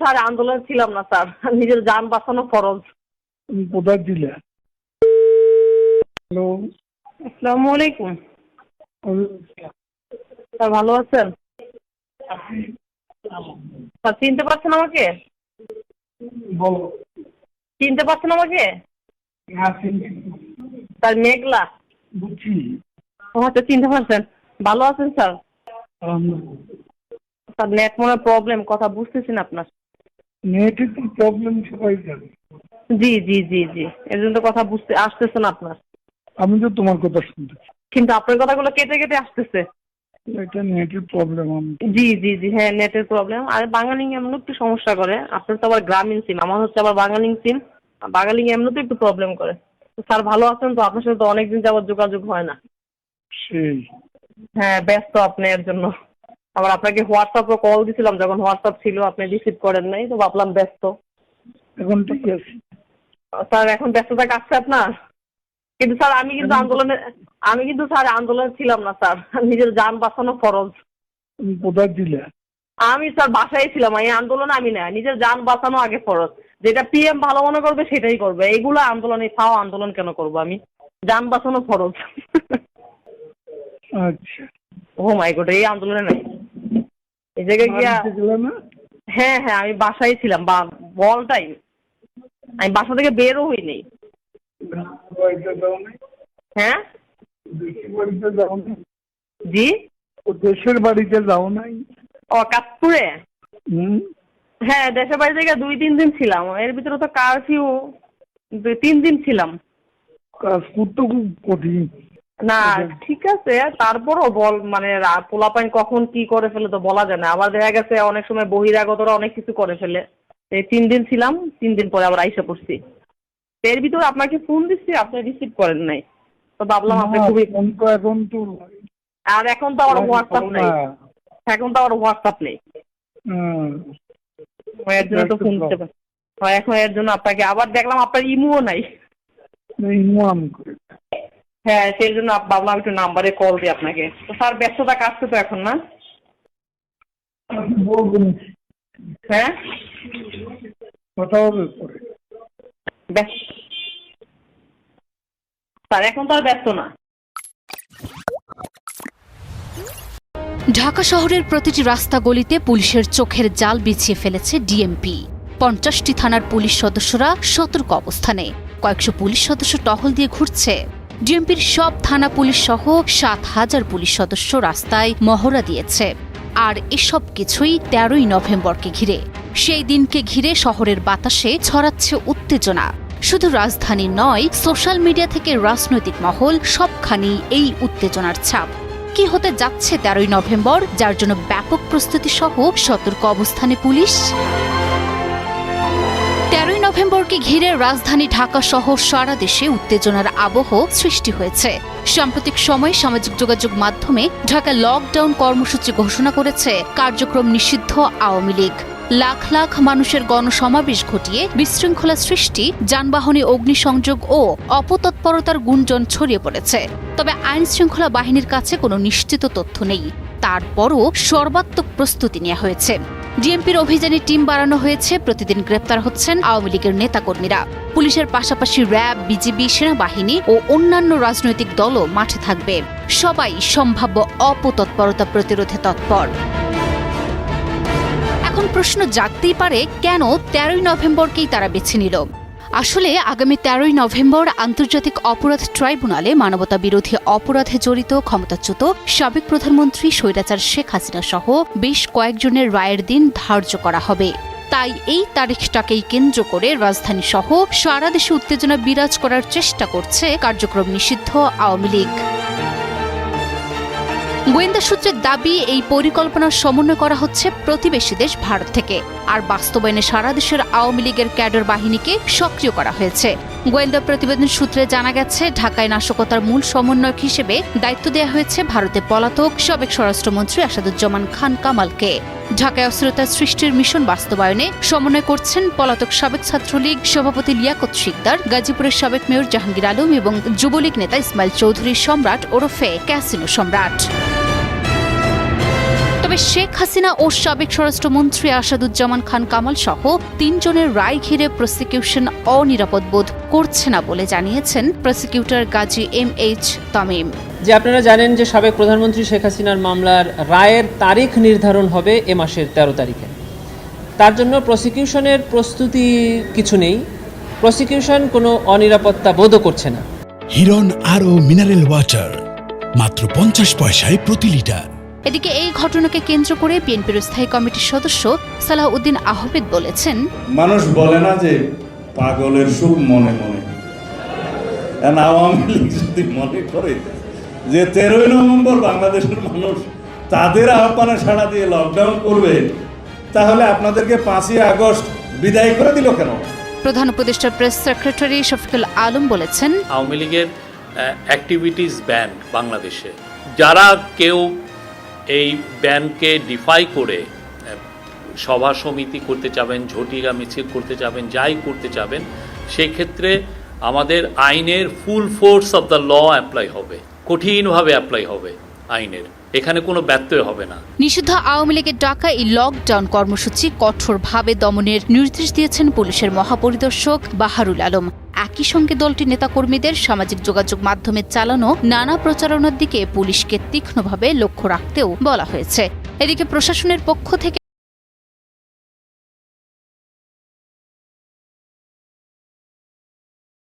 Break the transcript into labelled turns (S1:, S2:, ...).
S1: Sir আন্দোলন ছিলাম না স্যার। নিজের যান বাঁচানো ফরজ।
S2: তুমি কোথায় ছিলে? হ্যালো।
S1: আসসালামু আলাইকুম। স্যার ভালো আছেন? স্যার চিনতে পারছেন আমাকে?
S2: বলো।
S1: চিনতে পারছেন আমাকে?
S2: না
S1: স্যার মেঘলা।
S2: বুঝছি।
S1: ও আচ্ছা চিনতে পারছেন। ভালো আছেন স্যার? স্যার নেট মনে প্রবলেম কথা বুঝতেছি না আপনার।
S2: নেটে তো প্রবলেম সবাই জানে।
S1: জি জি জি জি। এর জন্য তো কথা বুঝতে আসতেছে না আপনার।
S2: আমি তো তোমার কথা শুনতেছি
S1: কিন্তু আপনার কথাগুলো কেটে কেটে আসতেছে।
S2: এটা নেটের প্রবলেম
S1: জি জি জি হ্যাঁ নেটের প্রবলেম আর বাঙালি এমন একটু সমস্যা করে। আপনার তো আবার গ্রামীণ সিম আমার হচ্ছে আবার বাঙালি সিম বাঙালি এমনিতে একটু প্রবলেম করে। তো স্যার ভালো আছেন তো? আপনার সাথে তো অনেকদিন যাবত যোগাযোগ হয় না।
S2: সেই।
S1: হ্যাঁ ব্যস্ত আপনি এর জন্য। আবার আপনাকে হোয়াটসঅ্যাপে কল দিছিলাম যখন হোয়াটসঅ্যাপ ছিল আপনি রিসিভ করেন নাই তো ভাবলাম ব্যস্ত।
S2: এখন ঠিক আছে।
S1: স্যার এখন ব্যস্ততা কাটছে আপনার? কিন্তু স্যার আমি কিন্তু আন্দোলনে আমি কিন্তু স্যার আন্দোলনে ছিলাম না স্যার। নিজের যান বাঁচানো ফরজ।
S2: কোথায় ছিলে?
S1: আমি স্যার বাসায় ছিলাম। এই আন্দোলনে আমি না নিজের যান বাঁচানো আগে ফরজ। যেটা পিএম ভালো মনে করবে সেটাই করবে। এইগুলো আন্দোলনে ফাও আন্দোলন কেন করব আমি? যান বাঁচানো ফরজ।
S2: আচ্ছা।
S1: ও মাই গড এই আন্দোলনে নাই। এই জায়গায় গিয়া হ্যাঁ হ্যাঁ আমি বাসায় ছিলাম বা টাইম আমি বাসা থেকে বেরও হইনি
S2: নাই।
S1: হ্যাঁ? জি?
S2: দেশের বাড়িতে যাও নাই?
S1: ও কাতপুরে হ্যাঁ দেশের বাড়ি থেকে দুই তিন দিন ছিলাম। এর ভিতরে তো কারফিউ দুই তিন দিন ছিলাম।
S2: কাজপুর তো খুব কঠিন।
S1: না ঠিক আছে তারপরও বল মানে পোলাপাইন কখন কি করে ফেলে তো বলা যায় না। আবার দেখা গেছে অনেক সময় বহিরাগতরা অনেক কিছু করে ফেলে। এই তিন দিন ছিলাম তিন দিন পরে আবার আইসা পড়ছি। এর ভিতরে আপনাকে ফোন দিচ্ছি আপনি রিসিভ করেন নাই। তো ভাবলাম আপনি খুবই
S2: ফোন তো এখন তো
S1: আর এখন তো আমার হোয়াটসঅ্যাপ নেই। এখন তো আমার হোয়াটসঅ্যাপ নেই।
S2: হুম।
S1: এর জন্য তো ফোন দিতে পারি। হয় এখন এর জন্য আপনাকে আবার দেখলাম আপনার ইমুও নাই।
S2: এই ইমাম করে।
S1: হ্যাঁ সেই জন্য ভাবলাম একটু নাম্বারে কল দিই আপনাকে। তো স্যার ব্যস্ততা কাটছে তো এখন না। হ্যাঁ?
S2: কথা হবে পরে।
S1: স্যার এখন তো আর ব্যস্ত না।
S3: ঢাকা শহরের প্রতিটি রাস্তা গলিতে পুলিশের চোখের জাল বিছিয়ে ফেলেছে ডিএমপি পঞ্চাশটি থানার পুলিশ সদস্যরা সতর্ক অবস্থানে। কয়েকশো পুলিশ সদস্য টহল দিয়ে ঘুরছে। ডিএমপির সব থানা পুলিশ সহ সাত হাজার পুলিশ সদস্য রাস্তায় মহড়া দিয়েছে। আর এসব কিছুই তেরোই নভেম্বরকে ঘিরে। সেই দিনকে ঘিরে শহরের বাতাসে ছড়াচ্ছে উত্তেজনা। শুধু রাজধানী নয়, সোশ্যাল মিডিয়া থেকে রাজনৈতিক মহল সবখানি এই উত্তেজনার ছাপ। কি হতে যাচ্ছে তেরোই নভেম্বর, যার জন্য ব্যাপক প্রস্তুতি সহ সতর্ক অবস্থানে পুলিশ? নভেম্বরকে ঘিরে রাজধানী ঢাকা সহ সারা দেশে উত্তেজনার আবহ সৃষ্টি হয়েছে। সাম্প্রতিক সময়ে সামাজিক যোগাযোগ মাধ্যমে ঢাকা লকডাউন কর্মসূচি ঘোষণা করেছে কার্যক্রম নিষিদ্ধ আওয়ামী লীগ। লাখ লাখ মানুষের গণসমাবেশ ঘটিয়ে বিশৃঙ্খলা সৃষ্টি, যানবাহনে অগ্নিসংযোগ ও অপতৎপরতার গুঞ্জন ছড়িয়ে পড়েছে। তবে আইন শৃঙ্খলা বাহিনীর কাছে কোনো নিশ্চিত তথ্য নেই। তারপরও সর্বাত্মক প্রস্তুতি নেওয়া হয়েছে। ডিএমপির অভিযানে টিম বাড়ানো হয়েছে, প্রতিদিন গ্রেপ্তার হচ্ছেন আওয়ামী লীগের নেতাকর্মীরা। পুলিশের পাশাপাশি র্যাব, বিজিবি, সেনাবাহিনী ও অন্যান্য রাজনৈতিক দলও মাঠে থাকবে। সবাই সম্ভাব্য অপতৎপরতা প্রতিরোধে তৎপর। এখন প্রশ্ন জাগতেই পারে, কেন তেরোই নভেম্বরকেই তারা বেছে নিল? আসলে আগামী তেরোই নভেম্বর আন্তর্জাতিক অপরাধ ট্রাইব্যুনালে মানবতা বিরোধী অপরাধে জড়িত ক্ষমতাচ্যুত সাবেক প্রধানমন্ত্রী স্বৈরাচার শেখ হাসিনা সহ বেশ কয়েকজনের রায়ের দিন ধার্য করা হবে। তাই এই তারিখটাকেই কেন্দ্র করে রাজধানী সহ সারা দেশে উত্তেজনা বিরাজ করার চেষ্টা করছে কার্যক্রম নিষিদ্ধ আওয়ামী লীগ। গোয়েন্দা সূত্রের দাবি, এই পরিকল্পনা সমন্বয় করা হচ্ছে প্রতিবেশী দেশ ভারত থেকে। আর বাস্তবায়নে সারা দেশের আওয়ামী লীগের ক্যাডার বাহিনীকে সক্রিয় করা হয়েছে। গোয়েন্দা প্রতিবেদন সূত্রে জানা গেছে, ঢাকায় নাশকতার মূল সমন্বয়ক হিসেবে দায়িত্ব দেওয়া হয়েছে ভারতের পলাতক সাবেক স্বরাষ্ট্রমন্ত্রী আসাদুজ্জামান খান কামালকে। ঢাকায় অস্থিরতা সৃষ্টির মিশন বাস্তবায়নে সমন্বয় করছেন পলাতক সাবেক ছাত্রলীগ সভাপতি লিয়াকত শিকদার, গাজীপুরের সাবেক মেয়র জাহাঙ্গীর আলম এবং যুবলীগ নেতা ইসমাইল চৌধুরী সম্রাট ওরফে ক্যাসিনো সম্রাট। তবে শেখ হাসিনা ও সাবেক স্বরাষ্ট্রমন্ত্রী আসাদুজ্জামান খান কামাল সহ তিনজনের রায় ঘিরে প্রসিকিউশন অনিরাপদ বোধ করছে না বলে জানিয়েছেন prosecutor Gazi M H Tamim.
S4: যে আপনারা জানেন যে সাবেক প্রধানমন্ত্রী শেখ হাসিনার মামলার রায়ের তারিখ নির্ধারণ হবে এ মাসের তেরো তারিখে। তার জন্য প্রসিকিউশনের প্রস্তুতি কিছু নেই। প্রসিকিউশন কোনো অনিরাপত্তা বোধও করছে না।
S5: হিরন আরও মিনারেল ওয়াটার মাত্র পঞ্চাশ পয়সায় প্রতি লিটার।
S3: এদিকে এই ঘটনাকে কেন্দ্র করে বিএনপির স্থায়ী কমিটির সদস্য সালাহউদ্দিন আহমেদ বলেছেন
S6: মানুষ বলে না যে পাগলের সুখ মনে মনে। আওয়ামী লীগ যদি মনে করে যে তেরোই নভেম্বর বাংলাদেশের মানুষ তাদের আহ্বানে সাড়া দিয়ে লকডাউন করবে তাহলে আপনাদেরকে পাঁচই আগস্ট বিদায় করে দিল কেন?
S3: প্রধান উপদেষ্টা প্রেস সেক্রেটারি শফিকুল আলম বলেছেন
S7: আওয়ামী লীগের অ্যাক্টিভিটিস ব্যান বাংলাদেশে। যারা কেউ এই ব্যানকে ডিফাই করে সভা সমিতি করতে চাবেন ঝটিকা মিছিল করতে চাবেন যাই করতে চাবেন সেক্ষেত্রে আমাদের আইনের full force of the law apply হবে। কঠিনভাবে অ্যাপ্লাই হবে আইনের। এখানে কোনো ব্যত্যয় হবে না।
S3: নিষিদ্ধ আওয়ামী লীগের ডাকা এই লকডাউন কর্মসূচি কঠোরভাবে দমনের নির্দেশ দিয়েছেন পুলিশের মহাপরিদর্শক বাহারুল আলম। একই সঙ্গে দলটির নেতাকর্মীদের সামাজিক যোগাযোগ মাধ্যমে চালানো নানা প্রচারণার দিকে পুলিশকে তীক্ষ্ণভাবে লক্ষ্য রাখতেও বলা হয়েছে। এদিকে প্রশাসনের পক্ষ থেকে